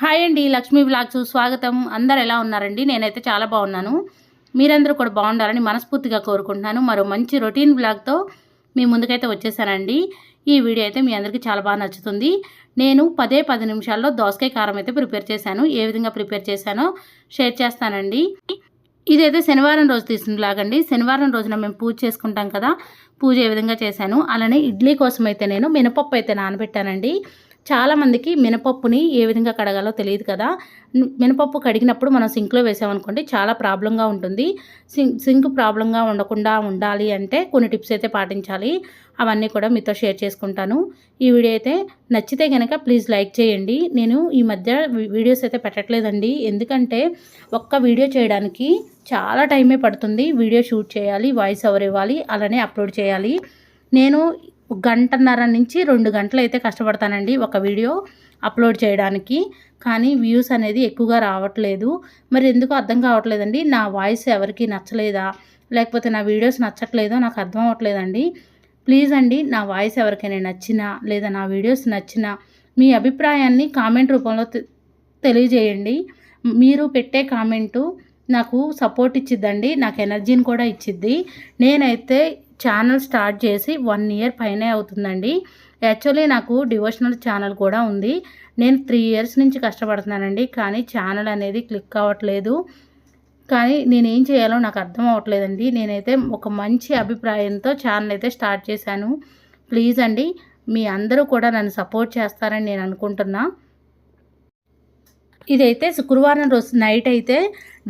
Hi అండి Lakshmi blogs స్వాగతం. అందరు ఎలా ఉన్నారండి? నేనైతే చాలా బాగున్నాను. మీరందరూ కూడా బాగుండాలని మనస్ఫూర్తిగా కోరుకుంటున్నాను. మరో మంచి రొటీన్ బ్లాగ్తో మీ ముందుకైతే వచ్చేసానండి. ఈ వీడియో అయితే మీ అందరికీ చాలా బాగా నచ్చుతుంది. నేను పదే పది నిమిషాల్లో దోసకాయ కారం అయితే ప్రిపేర్ చేశాను. ఏ విధంగా ప్రిపేర్ చేశానో షేర్ చేస్తానండి. ఇదైతే శనివారం రోజు తీసిన బ్లాగ్ అండి. శనివారం రోజున మేము పూజ చేసుకుంటాం కదా పూజ ఏ విధంగా చేశాను. అలానే ఇడ్లీ కోసం అయితే నేను మినపప్పు అయితే నానబెట్టానండి. చాలామందికి మినపప్పుని ఏ విధంగా కడగాలో తెలియదు కదా. మినపప్పు కడిగినప్పుడు మనం సింక్లో వేసామనుకోండి చాలా ప్రాబ్లంగా ఉంటుంది. సింక్ సింక్ ప్రాబ్లంగా ఉండకుండా ఉండాలి అంటే కొన్ని టిప్స్ అయితే పాటించాలి. అవన్నీ కూడా మీతో షేర్ చేసుకుంటాను. ఈ వీడియో అయితే నచ్చితే కనుక ప్లీజ్ లైక్ చేయండి. నేను ఈ మధ్య వీడియోస్ అయితే పెట్టట్లేదండి. ఎందుకంటే ఒక్క వీడియో చేయడానికి చాలా టైమే పడుతుంది. వీడియో షూట్ చేయాలి వాయిస్ ఓవర్ ఇవ్వాలి అలానే అప్లోడ్ చేయాలి. నేను గంటన్నర నుంచి రెండు గంటలు అయితే కష్టపడతానండి ఒక వీడియో అప్లోడ్ చేయడానికి. కానీ వ్యూస్ అనేది ఎక్కువగా రావట్లేదు. మరి ఎందుకు అర్థం కావట్లేదండి. నా వాయిస్ ఎవరికి నచ్చలేదా? లేకపోతే నా వీడియోస్ నచ్చట్లేదో నాకు అర్థం అవ్వట్లేదండి. ప్లీజ్ అండి నా వాయిస్ ఎవరికైనా నచ్చినా లేదా నా వీడియోస్ నచ్చినా మీ అభిప్రాయాన్ని కామెంట్ రూపంలో తెలియజేయండి. మీరు పెట్టే కామెంటు నాకు సపోర్ట్ ఇచ్చిద్దండి. నాకు ఎనర్జీని కూడా ఇచ్చిద్ది. నేనైతే ఛానల్ స్టార్ట్ చేసి వన్ ఇయర్ పైనే అవుతుందండి. యాక్చువల్లీ నాకు డివోషనల్ ఛానల్ కూడా ఉంది. నేను త్రీ ఇయర్స్ నుంచి కష్టపడుతున్నానండి. కానీ ఛానల్ అనేది క్లిక్ అవ్వట్లేదు. కానీ నేను ఏం చేయాలో నాకు అర్థం అవ్వట్లేదండి. నేనైతే ఒక మంచి అభిప్రాయంతో ఛానల్ అయితే స్టార్ట్ చేశాను. ప్లీజ్ అండి మీ అందరూ కూడా నన్ను సపోర్ట్ చేస్తారని నేను అనుకుంటున్నా. ఇదైతే శుక్రవారం రోజు నైట్ అయితే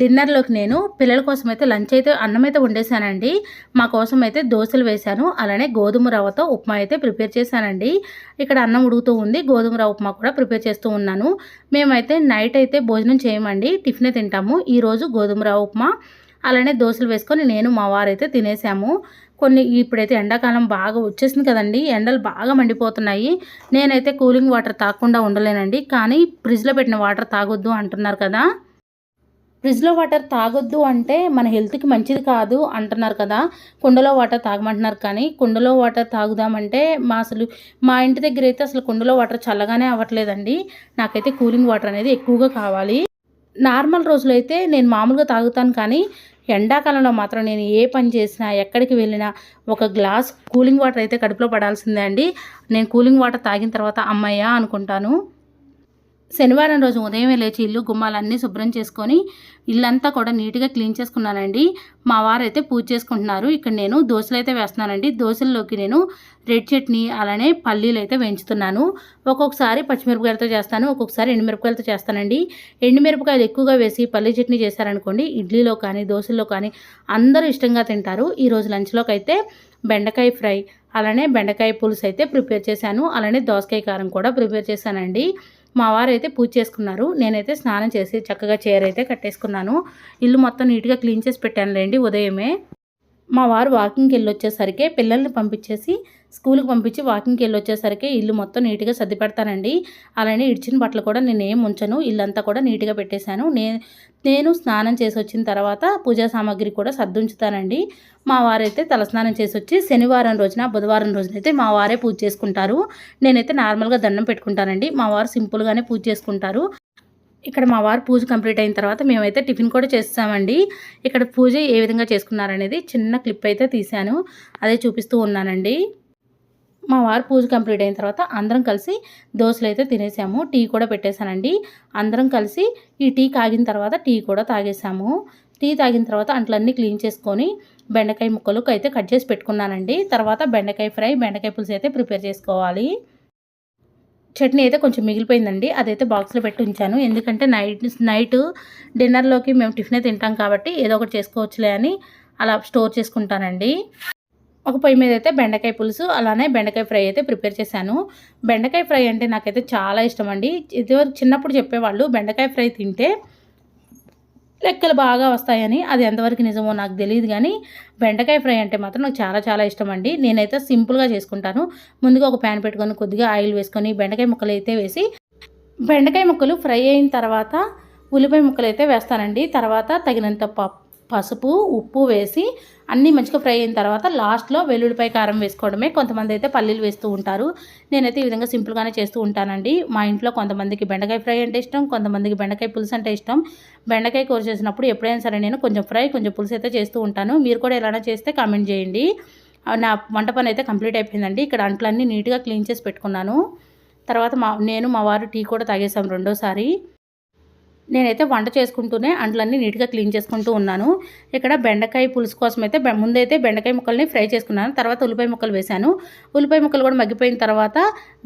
డిన్నర్లోకి నేను పిల్లల కోసం అయితే లంచ్ అయితే అన్నం అయితే వండేసానండి మా కోసం అయితే దోశలు వేశాను. అలానే గోధుమ రవ్వతో ఉప్మా అయితే ప్రిపేర్ చేశానండి. ఇక్కడ అన్నం ఉడుకుతూ ఉంది. గోధుమ రవ్వ ఉప్మా కూడా ప్రిపేర్ చేస్తూ ఉన్నాను. మేమైతే నైట్ అయితే భోజనం చేయమండి. టిఫినే తింటాము. ఈరోజు గోధుమ రవ్వ ఉప్మా అలానే దోశలు వేసుకొని నేను మా వారైతే తినేసాము కొన్ని ఇప్పుడైతే ఎండాకాలం బాగా వచ్చేసింది కదండి. ఎండలు బాగా మండిపోతున్నాయి. నేనైతే కూలింగ్ వాటర్ తాగకుండా ఉండలేనండి. కానీ ఫ్రిడ్జ్లో పెట్టిన వాటర్ తాగొద్దు అంటున్నారు కదా. ఫ్రిడ్జ్లో వాటర్ తాగొద్దు అంటే మన హెల్త్కి మంచిది కాదు అంటున్నారు కదా. కుండలో వాటర్ తాగమంటున్నారు కానీ కుండలో వాటర్ తాగుదామంటే మా అసలు మా ఇంటి దగ్గర అయితే అసలు కుండలో వాటర్ చల్లగానే అవ్వట్లేదండి. నాకైతే కూలింగ్ వాటర్ అనేది ఎక్కువగా కావాలి. నార్మల్ రోజులు అయితే నేను మామూలుగా తాగుతాను కానీ ఎండాకాలంలో మాత్రం నేను ఏ పని చేసినా ఎక్కడికి వెళ్ళినా ఒక గ్లాస్ కూలింగ్ వాటర్ అయితే కడుపులో పడాల్సిందే అండి. నేను కూలింగ్ వాటర్ తాగిన తర్వాత అమ్మయ్య అనుకుంటాను. శనివారం రోజు ఉదయమే లేచి ఇల్లు గుమ్మాలన్నీ శుభ్రం చేసుకొని ఇల్లంతా కూడా నీట్గా క్లీన్ చేసుకున్నానండి. మా వారైతే పూజ చేసుకుంటున్నారు. ఇక్కడ నేను దోశలు అయితే వేస్తున్నానండి. దోశల్లోకి నేను రెడ్ చట్నీ అలానే పల్లీలు అయితే వేయించుతున్నాను. ఒక్కొక్కసారి పచ్చిమిరపకాయలతో చేస్తాను ఒక్కొక్కసారి ఎండుమిరపకాయలతో చేస్తానండి. ఎండుమిరపకాయలు ఎక్కువగా వేసి పల్లీ చట్నీ చేశారనుకోండి ఇడ్లీలో కానీ దోశల్లో కానీ అందరూ ఇష్టంగా తింటారు. ఈరోజు లంచ్లోకి అయితే బెండకాయ ఫ్రై అలానే బెండకాయ పులుసు అయితే ప్రిపేర్ చేశాను. అలానే దోసకాయ కారం కూడా ప్రిపేర్ చేశానండి. మా వారు అయితే పూజ చేసుకున్నారు. నేనైతే స్నానం చేసి చక్కగా చీర అయితే కట్టేసుకున్నాను. ఇల్లు మొత్తం నీట్గా క్లీన్ చేసి పెట్టానులేండి ఉదయమే. మా వారు వాకింగ్కి వెళ్ళి వచ్చేసరికి పిల్లల్ని పంపించేసి స్కూల్కి పంపించి వాకింగ్కి వెళ్ళి వచ్చేసరికి ఇల్లు మొత్తం నీట్గా సర్ది పెడతానండి అలానే ఇడిచిన బట్టలు కూడా నేను ఏం ఉంచను. ఇల్లంతా కూడా నీట్గా పెట్టేశాను. నేను స్నానం చేసి వచ్చిన తర్వాత పూజా సామాగ్రి కూడా సర్దుంచుతానండి. మా వారైతే తలస్నానం చేసి వచ్చి శనివారం రోజున బుధవారం రోజునైతే మా వారే పూజ చేసుకుంటారు. నేనైతే నార్మల్గా దండం పెట్టుకుంటానండి. మా వారు సింపుల్గానే పూజ చేసుకుంటారు. ఇక్కడ మా వారు పూజ కంప్లీట్ అయిన తర్వాత మేమైతే టిఫిన్ కూడా చేస్తామండి. ఇక్కడ పూజ ఏ విధంగా చేసుకున్నారనేది చిన్న క్లిప్ అయితే తీశాను. అదే చూపిస్తూ ఉన్నానండి. మా వారు పూజ కంప్లీట్ అయిన తర్వాత అందరం కలిసి దోశలు అయితే తినేసాము. టీ కూడా పెట్టేశానండి. అందరం కలిసి ఈ టీ కాగిన తర్వాత టీ కూడా తాగేసాము. టీ తాగిన తర్వాత అంట్లన్నీ క్లీన్ చేసుకొని బెండకాయ ముక్కలు అయితే కట్ చేసి పెట్టుకున్నానండి. తర్వాత బెండకాయ ఫ్రై బెండకాయ పులుసు అయితే ప్రిపేర్ చేసుకోవాలి. చట్నీ అయితే కొంచెం మిగిలిపోయిందండి. అదైతే బాక్స్లో పెట్టి ఉంచాను. ఎందుకంటే నైట్ నైట్ డిన్నర్లోకి మేము టిఫినే తింటాం కాబట్టి ఏదో ఒకటి చేసుకోవచ్చులే అని అలా స్టోర్ చేసుకుంటానండి. ఒక పొయ్యి మీద అయితే బెండకాయ పులుసు అలానే బెండకాయ ఫ్రై అయితే ప్రిపేర్ చేశాను. బెండకాయ ఫ్రై అంటే నాకైతే చాలా ఇష్టం అండి ఇదివరకు చిన్నప్పుడు చెప్పేవాళ్ళు బెండకాయ ఫ్రై తింటే లెక్కలు బాగా వస్తాయని అది ఎంతవరకు నిజమో నాకు తెలియదు కానీ బెండకాయ ఫ్రై అంటే మాత్రం నాకు చాలా చాలా ఇష్టం అండి నేనైతే సింపుల్గా చేసుకుంటాను. ముందుగా ఒక ప్యాన్ పెట్టుకొని కొద్దిగా ఆయిల్ వేసుకొని బెండకాయ ముక్కలు అయితే వేసి బెండకాయ ముక్కలు ఫ్రై అయిన తర్వాత ఉల్లిపాయ ముక్కలు అయితే వేస్తానండి. తర్వాత తగినంత పసుపు ఉప్పు వేసి అన్నీ మంచిగా ఫ్రై అయిన తర్వాత లాస్ట్లో వెల్లుల్లిపాయ కారం వేసుకోవడమే. కొంతమంది అయితే పల్లీలు వేస్తూ ఉంటారు. నేనైతే ఈ విధంగా సింపుల్గానే చేస్తూ ఉంటానండి. మా ఇంట్లో కొంతమందికి బెండకాయ ఫ్రై అంటే ఇష్టం కొంతమందికి బెండకాయ పులుసు అంటే ఇష్టం. బెండకాయ కూర చేసినప్పుడు ఎప్పుడైనా సరే నేను కొంచెం ఫ్రై కొంచెం పులుసు అయితే చేస్తూ ఉంటాను. మీరు కూడా ఎలానో చేస్తే కామెంట్ చేయండి. నా వంట పని అయితే కంప్లీట్ అయిపోయిందండి. ఇక్కడ అంట్లన్నీ నీట్గా క్లీన్ చేసి పెట్టుకున్నాను. తర్వాత మా నేను మా వారు టీ కూడా తాగేసాం రెండోసారి. నేనైతే వంట చేసుకుంటూనే అంట్లన్నీ నీట్గా క్లీన్ చేసుకుంటూ ఉన్నాను. ఇక్కడ బెండకాయ పులుసు కోసం అయితే ముందైతే బెండకాయ ముక్కల్ని ఫ్రై చేసుకున్నాను. తర్వాత ఉల్లిపాయ ముక్కలు వేశాను. ఉల్లిపాయ ముక్కలు కూడా మగ్గిపోయిన తర్వాత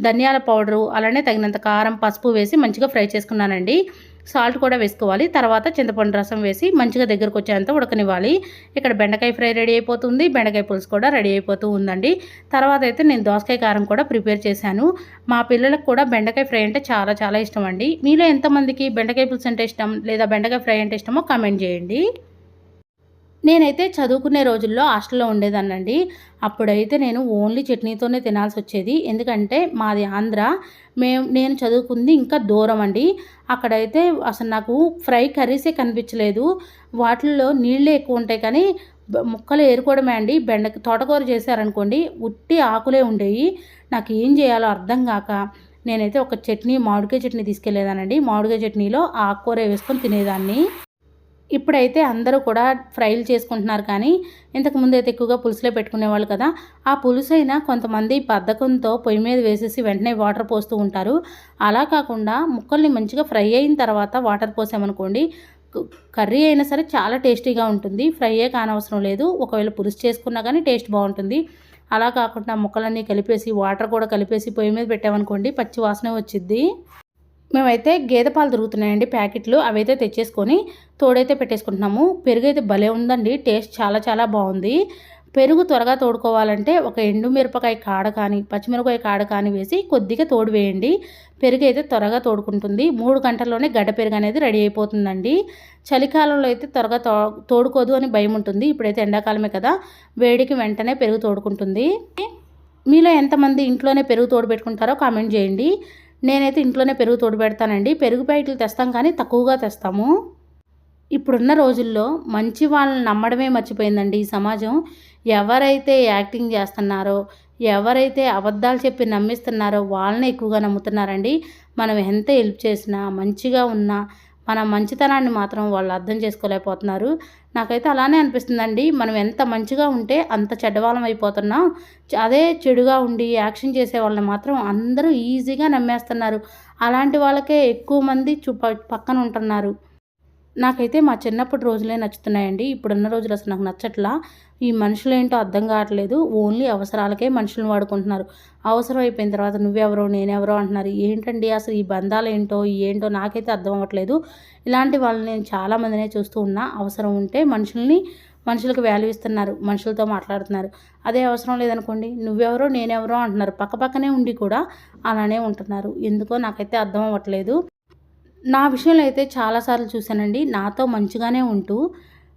ధనియాల పౌడరు అలానే తగినంత కారం పసుపు వేసి మంచిగా ఫ్రై చేసుకున్నానండి. సాల్ట్ కూడా వేసుకోవాలి. తర్వాత చింతపండు రసం వేసి మంచిగా దగ్గరకు వచ్చేంత ఉడకనివ్వాలి. ఇక్కడ బెండకాయ ఫ్రై రెడీ అయిపోతుంది. బెండకాయ పులుసు కూడా రెడీ అయిపోతూ ఉందండి. తర్వాత అయితే నేను దోసకాయ కారం కూడా ప్రిపేర్ చేశాను. మా పిల్లలకు కూడా బెండకాయ ఫ్రై అంటే చాలా చాలా ఇష్టం అండి. మీలో ఎంతమందికి బెండకాయ పులుసు అంటే ఇష్టం లేదా బెండకాయ ఫ్రై అంటే ఇష్టమో కామెంట్ చేయండి. నేనైతే చదువుకునే రోజుల్లో హాస్టల్లో ఉండేదాన్నండి. అప్పుడైతే నేను ఓన్లీ చట్నీతోనే తినాల్సి వచ్చేది ఎందుకంటే మాది ఆంధ్ర. మేము నేను చదువుకుంది ఇంకా దూరం అండి. అక్కడైతే అసలు నాకు ఫ్రై కర్రీసే కనిపించలేదు. వాటిల్లో నీళ్ళే ఎక్కువ ఉంటాయి కానీ ముక్కలు ఏరుకోవడమే అండి. బెండ తోటకూర చేశారనుకోండి ఉట్టి ఆకులే ఉండేవి నాకు ఏం చేయాలో అర్థం కాక నేనైతే ఒక చట్నీ మామిడికాయ చట్నీ తీసుకెళ్ళేదానండి మామిడికాయ చట్నీలో ఆకుకూర వేసుకొని తినేదాన్ని. ఇప్పుడైతే అందరూ కూడా ఫ్రైలు చేసుకుంటున్నారు కానీ ఇంతకు ముందు అయితే ఎక్కువగా పులుసులే పెట్టుకునేవాళ్ళు కదా. ఆ పులుసు అయినా కొంతమంది బద్ధకంతో పొయ్యి మీద వేసేసి వెంటనే వాటర్ పోస్తూ ఉంటారు. అలా కాకుండా ముక్కల్ని మంచిగా ఫ్రై అయిన తర్వాత వాటర్ పోసామనుకోండి కర్రీ అయినా సరే చాలా టేస్టీగా ఉంటుంది. ఫ్రైయే కానవసరం లేదు. ఒకవేళ పులుసు చేసుకున్నా కానీ టేస్ట్ బాగుంటుంది. అలా కాకుండా ముక్కలన్నీ కలిపేసి వాటర్ కూడా కలిపేసి పొయ్యి మీద పెట్టామనుకోండి పచ్చి వాసన వచ్చిద్ది. మేమైతే గేదె పాలు దొరుకుతున్నాయండి ప్యాకెట్లు. అవైతే తెచ్చేసుకొని తోడైతే పెట్టేసుకుంటున్నాము. పెరుగు అయితే భలే ఉందండి. టేస్ట్ చాలా చాలా బాగుంది. పెరుగు త్వరగా తోడుకోవాలంటే ఒక ఎండు మిరపకాయ కాడ కానీ పచ్చిమిరపకాయ కాడ కానీ వేసి కొద్దిగా తోడు వేయండి. పెరుగు అయితే త్వరగా తోడుకుంటుంది. మూడు గంటల్లోనే గడ్డ పెరుగు అనేది రెడీ అయిపోతుందండి. చలికాలంలో అయితే త్వరగా తో తోడుకోదు అని భయం ఉంటుంది. ఇప్పుడైతే ఎండాకాలమే కదా. వేడికి వెంటనే పెరుగు తోడుకుంటుంది. మీలో ఎంతమంది ఇంట్లోనే పెరుగు తోడు పెట్టుకుంటారో కామెంట్ చేయండి. నేనైతే ఇంట్లోనే పెరుగు తోడు పెడతానండి పెరుగు ప్యాకెట్లు తెస్తాం కానీ తక్కువగా తెస్తాము. ఇప్పుడున్న రోజుల్లో మంచి వాళ్ళని నమ్మడమే మర్చిపోయిందండి ఈ సమాజం. ఎవరైతే యాక్టింగ్ చేస్తున్నారో ఎవరైతే అబద్ధాలు చెప్పి నమ్మిస్తున్నారో వాళ్ళనే ఎక్కువగా నమ్ముతున్నారండి. మనం ఎంత హెల్ప్ చేసినా మంచిగా ఉన్నా మన మంచితనాన్ని మాత్రం వాళ్ళు అర్థం చేసుకోలేకపోతున్నారు. నాకైతే అలానే అనిపిస్తుందండి. మనం ఎంత మంచిగా ఉంటే అంత చెడ్డవాళ్ళం అయిపోతున్నాం అదే చెడుగా ఉండి యాక్షన్ చేసే వాళ్ళని మాత్రం అందరూ ఈజీగా నమ్మేస్తున్నారు. అలాంటి వాళ్ళకే ఎక్కువ మంది చూప పక్కన ఉంటున్నారు నాకైతే మా చిన్నప్పటి రోజులే నచ్చుతున్నాయండి. ఇప్పుడున్న రోజులు అసలు నాకు నచ్చట్లా. ఈ మనుషులు ఏంటో అర్థం కావట్లేదు. ఓన్లీ అవసరాలకే మనుషులను వాడుకుంటున్నారు. అవసరం అయిపోయిన తర్వాత నువ్వెవరో నేనెవరో అంటున్నారు. ఏంటండి అసలు ఈ బంధాలు ఏంటో ఏంటో నాకైతే అర్థం అవ్వట్లేదు. ఇలాంటి వాళ్ళని నేను చాలామందినే చూస్తూ ఉన్నా. అవసరం ఉంటే మనుషుల్ని మనుషులకు వాల్యూ ఇస్తున్నారు. మనుషులతో మాట్లాడుతున్నారు. అదే అవసరం లేదనుకోండి నువ్వెవరో నేనెవరో అంటున్నారు. పక్కపక్కనే ఉండి కూడా అలానే ఉంటున్నారు. ఎందుకో నాకైతే అర్థం అవ్వట్లేదు. నా విషయంలో అయితే చాలాసార్లు చూశానండి. నాతో మంచిగానే ఉంటూ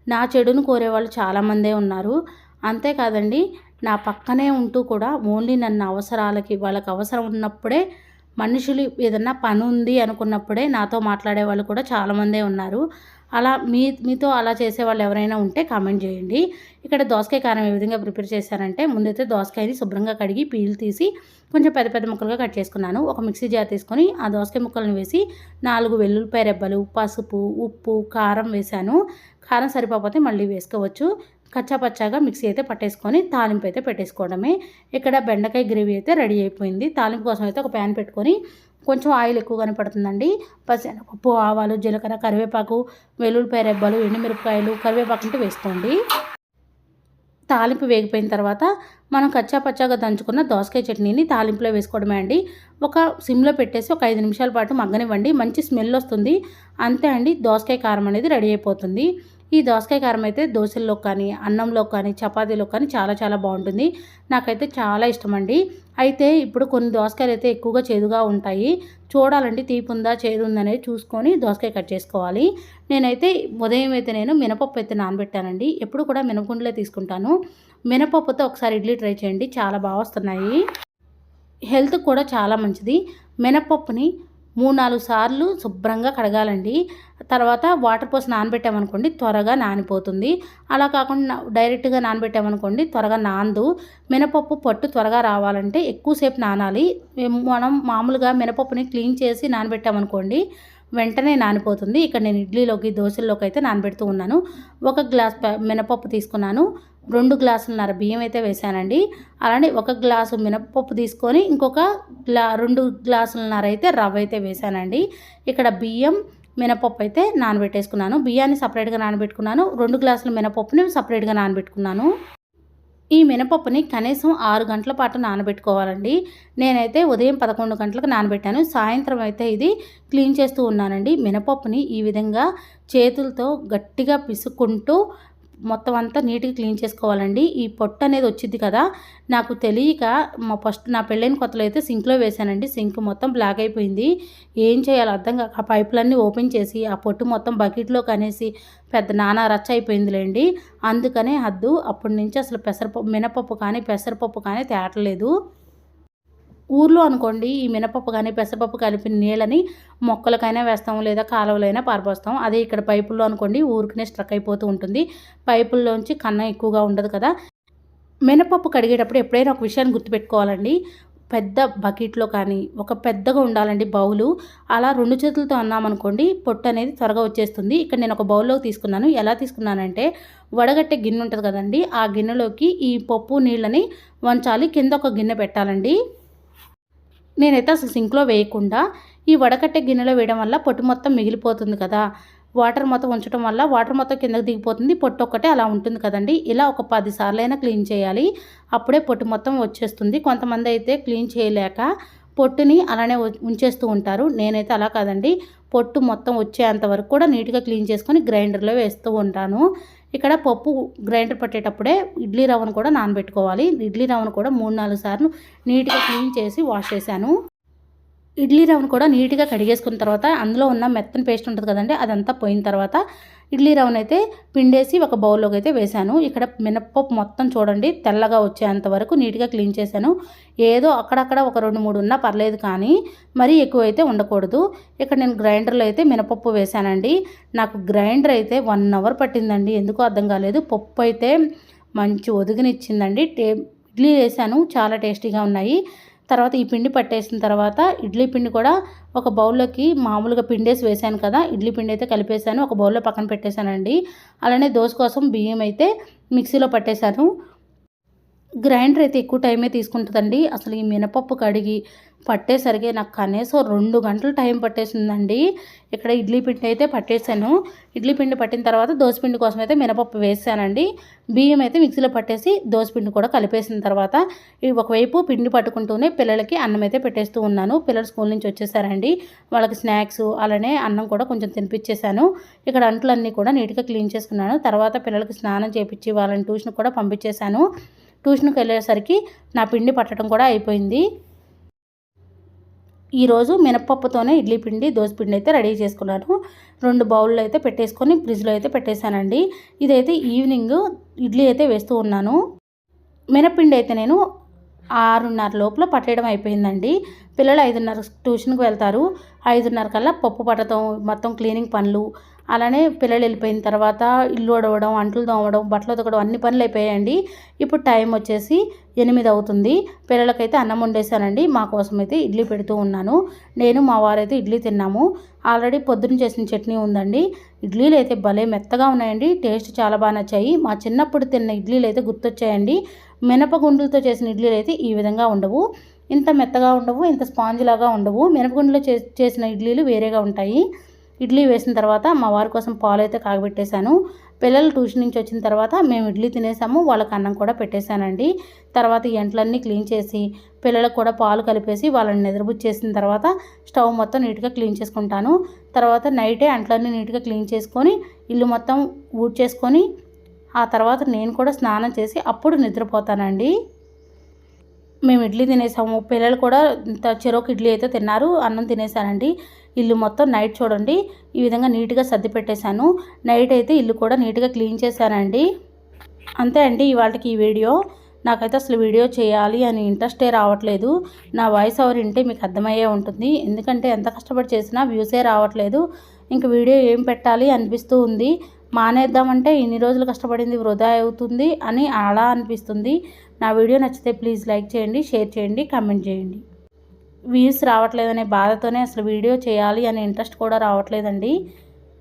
నా చెడును కోరేవాళ్ళు చాలామందే ఉన్నారు. అంతేకాదండి నా పక్కనే ఉంటూ కూడా ఓన్లీ నన్ను అవసరాలకి వాళ్ళకి అవసరం ఉన్నప్పుడే మనుషులు ఏదన్నా పని ఉంది అనుకున్నప్పుడే నాతో మాట్లాడే వాళ్ళు కూడా చాలామందే ఉన్నారు. అలా మీ మీతో అలా చేసే వాళ్ళు ఎవరైనా ఉంటే కామెంట్ చేయండి. ఇక్కడ దోసకాయ కారం ఏ విధంగా ప్రిపేర్ చేశారంటే ముందైతే దోసకాయని శుభ్రంగా కడిగి పీలు తీసి కొంచెం పెద్ద పెద్ద ముక్కలుగా కట్ చేసుకున్నాను. ఒక మిక్సీ జార్ తీసుకొని ఆ దోసకాయ ముక్కలను వేసి నాలుగు వెల్లుల్లిపాయ రెబ్బలు పసుపు ఉప్పు కారం వేశాను. కారం సరిపోతే మళ్ళీ వేసుకోవచ్చు. కచ్చా పచ్చాగా మిక్సీ అయితే పట్టేసుకొని తాలింపు అయితే పెట్టేసుకోవడమే. ఇక్కడ బెండకాయ గ్రేవీ అయితే రెడీ అయిపోయింది. తాలింపు కోసం అయితే ఒక ప్యాన్ పెట్టుకొని కొంచెం ఆయిల్ ఎక్కువగానే పడుతుందండి పప్పు ఆవాలు జీలకర్ర కరివేపాకు వెల్లుల్లిపాయ రెబ్బలు ఎండుమిరపకాయలు కరివేపాకు అంటే వేసుకోండి. తాలింపు వేగిపోయిన తర్వాత మనం కచ్చా పచ్చాగా దంచుకున్న దోసకాయ చట్నీని తాలింపులో వేసుకోవడమే అండి. ఒక సిమ్లో పెట్టేసి ఒక ఐదు నిమిషాల పాటు మగ్గనివ్వండి. మంచి స్మెల్ వస్తుంది. అంతే అండి. దోసకాయ కారం అనేది రెడీ అయిపోతుంది. ఈ దోసకాయ కారం అయితే దోశల్లో కానీ అన్నంలో కానీ చపాతీలో కానీ చాలా చాలా బాగుంటుంది. నాకైతే చాలా ఇష్టం అండి అయితే ఇప్పుడు కొన్ని దోసకాయలు అయితే ఎక్కువగా చేదుగా ఉంటాయి. చూడాలండి తీపి ఉందా చేదు ఉందా అనేది చూసుకొని దోసకాయ కట్ చేసుకోవాలి. నేనైతే ఉదయం అయితే నేను మినపప్పు అయితే నానబెట్టానండి. ఎప్పుడు కూడా మినపగుండలే తీసుకుంటాను. మినపప్పుతో ఒకసారి ఇడ్లీ ట్రై చేయండి. చాలా బాగా వస్తున్నాయి. హెల్త్ కూడా చాలా మంచిది. మినపప్పుని మూడు నాలుగు సార్లు శుభ్రంగా కడగాలండి. తర్వాత వాటర్ పోసి నానబెట్టామనుకోండి త్వరగా నానిపోతుంది. అలా కాకుండా డైరెక్ట్గా నానబెట్టామనుకోండి త్వరగా నానదు మినపప్పు పట్టు త్వరగా రావాలంటే ఎక్కువసేపు నానాలి. మనం మామూలుగా మినపప్పుని క్లీన్ చేసి నానబెట్టామనుకోండి వెంటనే నానిపోతుంది. ఇక్కడ నేను ఇడ్లీలోకి దోశల్లోకి అయితే నానబెడుతూ ఉన్నాను. ఒక గ్లాస్ మినపప్పు తీసుకున్నాను. రెండు గ్లాసులన్నర బియ్యం అయితే వేశానండి అలానే ఒక గ్లాసు మినపప్పు తీసుకొని ఇంకొక గ్లా రెండు గ్లాసులన్నర అయితే రవ్వ అయితే వేసానండి. ఇక్కడ బియ్యం మినపప్పు అయితే నానబెట్టేసుకున్నాను. బియ్యాన్ని సపరేట్గా నానబెట్టుకున్నాను. రెండు గ్లాసుల మినపప్పుని సపరేట్గా నానబెట్టుకున్నాను. ఈ మినపప్పుని కనీసం ఆరు గంటల పాటు నానబెట్టుకోవాలండి. నేనైతే ఉదయం పదకొండు గంటలకు నానబెట్టాను. సాయంత్రం అయితే ఇది క్లీన్ చేస్తూ ఉన్నానండి. మినపప్పుని ఈ విధంగా చేతులతో గట్టిగా పిసుక్కుంటూ మొత్తం అంతా నీట్గా క్లీన్ చేసుకోవాలండి. ఈ పొట్టు అనేది వచ్చింది కదా నాకు తెలియక మా ఫస్ట్ నా పెళ్ళైన కొత్తలో అయితే సింక్లో వేసానండి సింక్ మొత్తం బ్లాక్ అయిపోయింది. ఏం చేయాలో అర్థం కాక ఆ పైపులన్నీ ఓపెన్ చేసి ఆ పొట్టు మొత్తం బకెట్లో కనేసి పెద్ద నానా రచ్చ అయిపోయిందిలేండి. అందుకనే హద్దు అప్పటి నుంచి అసలు పెసరపప్పు మినపప్పు కానీ పెసరపప్పు కానీ తేటలేదు. ఊర్లో అనుకోండి ఈ మినపప్పు కానీ పెసరపప్పు కలిపిన నీళ్ళని మొక్కలకైనా వేస్తాం లేదా కాలువలైనా పారబోస్తాం అదే ఇక్కడ పైపుల్లో అనుకోండి ఊరికనే స్ట్రక్ అయిపోతూ ఉంటుంది. పైపుల్లోంచి కన్నం ఎక్కువగా ఉండదు కదా. మినపప్పు కడిగేటప్పుడు ఎప్పుడైనా ఒక విషయాన్ని గుర్తుపెట్టుకోవాలండి. పెద్ద బకెట్లో కానీ ఒక పెద్దగా ఉండాలండి బౌలు. అలా రెండు చేతులతో అన్నామనుకోండి పొట్టు అనేది త్వరగా వచ్చేస్తుంది. ఇక్కడ నేను ఒక బౌల్లోకి తీసుకున్నాను. ఎలా తీసుకున్నానంటే వడగట్టే గిన్నె ఉంటుంది కదండి ఆ గిన్నెలోకి ఈ పప్పు నీళ్ళని వంచాలి. కింద ఒక గిన్నె పెట్టాలండి. నేనైతే అసలు సింక్లో వేయకుండా ఈ వడకట్టే గిన్నెలో వేయడం వల్ల పొట్టు మొత్తం మిగిలిపోతుంది కదా. వాటర్ మొత్తం ఉంచడం వల్ల వాటర్ మొత్తం కిందకి దిగిపోతుంది. పొట్టు ఒక్కటే అలా ఉంటుంది కదండి. ఇలా ఒక పది సార్లైనా క్లీన్ చేయాలి. అప్పుడే పొట్టు మొత్తం వచ్చేస్తుంది. కొంతమంది అయితే క్లీన్ చేయలేక పొట్టుని అలానే ఉంచేస్తూ ఉంటారు. నేనైతే అలా కాదండి. పొట్టు మొత్తం వచ్చేంత వరకు కూడా నీట్గా క్లీన్ చేసుకొని గ్రైండర్లో వేస్తూ ఉంటాను. ఇక్కడ పప్పు గ్రైండర్ పట్టేటప్పుడే ఇడ్లీ రవ్వను కూడా నానబెట్టుకోవాలి. ఇడ్లీ రవ్వను కూడా మూడు నాలుగు సార్లు నీట్గా క్లీన్ చేసి వాష్ చేశాను. ఇడ్లీ రవ్వను కూడా నీట్గా కడిగేసుకున్న తర్వాత అందులో ఉన్న మెత్తని పేస్ట్ ఉంటుంది కదండి అదంతా పోయిన తర్వాత ఇడ్లీ రవ్వను అయితే పిండేసి ఒక బౌల్లోకి అయితే వేశాను. ఇక్కడ మినప్పప్పు మొత్తం చూడండి తెల్లగా వచ్చేంత వరకు నీట్గా క్లీన్ చేశాను. ఏదో అక్కడక్కడ ఒక రెండు మూడు ఉన్నా పర్లేదు కానీ మరీ ఎక్కువ అయితే ఉండకూడదు. ఇక్కడ నేను గ్రైండర్లో అయితే మినపప్పు వేశానండి. నాకు గ్రైండర్ అయితే వన్ అవర్ పట్టిందండి ఎందుకో అర్థం కాలేదు. పప్పు అయితే మంచి ఒదిగినిచ్చిందండి. టే ఇడ్లీ వేసాను చాలా టేస్టీగా ఉన్నాయి. తర్వాత ఈ పిండి పట్టేసిన తర్వాత ఇడ్లీ పిండి కూడా ఒక బౌల్లోకి మామూలుగా పిండేసి వేసాను కదా ఇడ్లీ పిండి అయితే కలిపేశాను ఒక బౌల్లో పక్కన పెట్టేశానండి. అలానే దోశ కోసం బియ్యం అయితే మిక్సీలో పట్టేశాను. గ్రైండర్ అయితే ఎక్కువ టైమే తీసుకుంటుందండి. అసలు ఈ మినపప్పు కడిగి పట్టేసరికి నాకు కనీసం రెండు గంటలు టైం పట్టేసిందండి. ఇక్కడ ఇడ్లీ పిండి అయితే పట్టేశాను. ఇడ్లీ పిండి పట్టిన తర్వాత దోసపిండి కోసం అయితే మినపప్పు వేసానండి. బియ్యం అయితే మిక్సీలో పట్టేసి దోసపిండి కూడా కలిపేసిన తర్వాత ఒకవైపు పిండి పట్టుకుంటూనే పిల్లలకి అన్నం అయితే పెట్టేస్తూ ఉన్నాను. పిల్లలు స్కూల్ నుంచి వచ్చేసారండి. వాళ్ళకి స్నాక్స్ అలానే అన్నం కూడా కొంచెం తినిపించేశాను. ఇక్కడ అంట్లన్నీ కూడా నీట్గా క్లీన్ చేసుకున్నాను. తర్వాత పిల్లలకి స్నానం చేపించి వాళ్ళని ట్యూషన్ కూడా పంపించేశాను. ట్యూషన్కి వెళ్ళేసరికి నా పిండి పట్టడం కూడా అయిపోయింది. ఈరోజు మినప్పప్పుతోనే ఇడ్లీ పిండి దోశ పిండి అయితే రెడీ చేసుకున్నాను. రెండు బౌల్లో అయితే పెట్టేసుకొని ఫ్రిడ్జ్లో అయితే పెట్టేశానండి. ఇదైతే ఈవినింగ్ ఇడ్లీ అయితే వేస్తూ ఉన్నాను. మినపిండి అయితే నేను ఆరున్నర లోపల పట్టేయడం అయిపోయిందండి. పిల్లలు ఐదున్నర ట్యూషన్కి వెళ్తారు. ఐదున్నర కల్లా పప్పు పట్టడం మొత్తం క్లీనింగ్ పనులు అలానే పిల్లలు వెళ్ళిపోయిన తర్వాత ఇల్లు వడవడం అంట్లు తోమడం బట్టలు ఉతకడం అన్ని పనులు అయిపోయాయండి. ఇప్పుడు టైం వచ్చేసి ఎనిమిది అవుతుంది. పిల్లలకైతే అన్నం వండేసానండి మా కోసం అయితే ఇడ్లీ పెడుతూ ఉన్నాను. నేను మా వారైతే ఇడ్లీ తిన్నాము. ఆల్రెడీ పొద్దున చేసిన చట్నీ ఉందండి. ఇడ్లీలు అయితే భలే మెత్తగా ఉన్నాయండి. టేస్ట్ చాలా బాగా నచ్చాయి. మా చిన్నప్పుడు తిన్న ఇడ్లీలు అయితే గుర్తొచ్చాయండి. మినపగుండులతో చేసిన ఇడ్లీలు అయితే ఈ విధంగా ఉండవు. ఇంత మెత్తగా ఉండవు ఇంత స్పాంజ్ లాగా ఉండవు. మినపగుండులో చేసిన ఇడ్లీలు వేరేగా ఉంటాయి. ఇడ్లీ వేసిన తర్వాత మా వారి కోసం పాలు అయితే కాగబెట్టేశాను. పిల్లలు ట్యూషన్ నుంచి వచ్చిన తర్వాత మేము ఇడ్లీ తినేసాము. వాళ్ళకి అన్నం కూడా పెట్టేశానండి. తర్వాత ఎంట్లన్నీ క్లీన్ చేసి పిల్లలకు కూడా పాలు కలిపేసి వాళ్ళని నిద్రబుచ్చేసిన తర్వాత స్టవ్ మొత్తం నీట్గా క్లీన్ చేసుకుంటాను. తర్వాత నైటే అంట్లన్నీ నీట్గా క్లీన్ చేసుకొని ఇల్లు మొత్తం ఊడ్చేసుకొని ఆ తర్వాత నేను కూడా స్నానం చేసి అప్పుడు నిద్రపోతానండి. మేము ఇడ్లీ తినేసాము. పిల్లలు కూడా చెరోకి ఇడ్లీ అయితే తిన్నారు. అన్నం తినేసానండి ఇల్లు మొత్తం నైట్ చూడండి. ఈ విధంగా నీట్గా సర్ది పెట్టేశాను. నైట్ అయితే ఇల్లు కూడా నీట్గా క్లీన్ చేశానండి. అంతే అండి ఇవాళకి ఈ వీడియో. నాకైతే అసలు వీడియో చేయాలి అని ఇంట్రెస్టే రావట్లేదు. నా వాయిస్ ఓవర్ వింటే మీకు అర్థమయ్యే ఉంటుంది. ఎందుకంటే ఎంత కష్టపడి చేసినా వ్యూసే రావట్లేదు. ఇంక వీడియో ఏం పెట్టాలి అనిపిస్తూ ఉంది. మానేద్దామంటే ఇన్ని రోజులు కష్టపడింది వృధా అవుతుంది అని అలా అనిపిస్తుంది. నా వీడియో నచ్చితే ప్లీజ్ లైక్ చేయండి షేర్ చేయండి కమెంట్ చేయండి. వ్యూస్ రావట్లేదనే బాధతోనే అసలు వీడియో చేయాలి అనే ఇంట్రెస్ట్ కూడా రావట్లేదండి.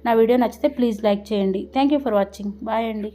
నా వీడియో నచ్చితే ప్లీజ్ లైక్ చేయండి. Thank you for watching. Bye అండి.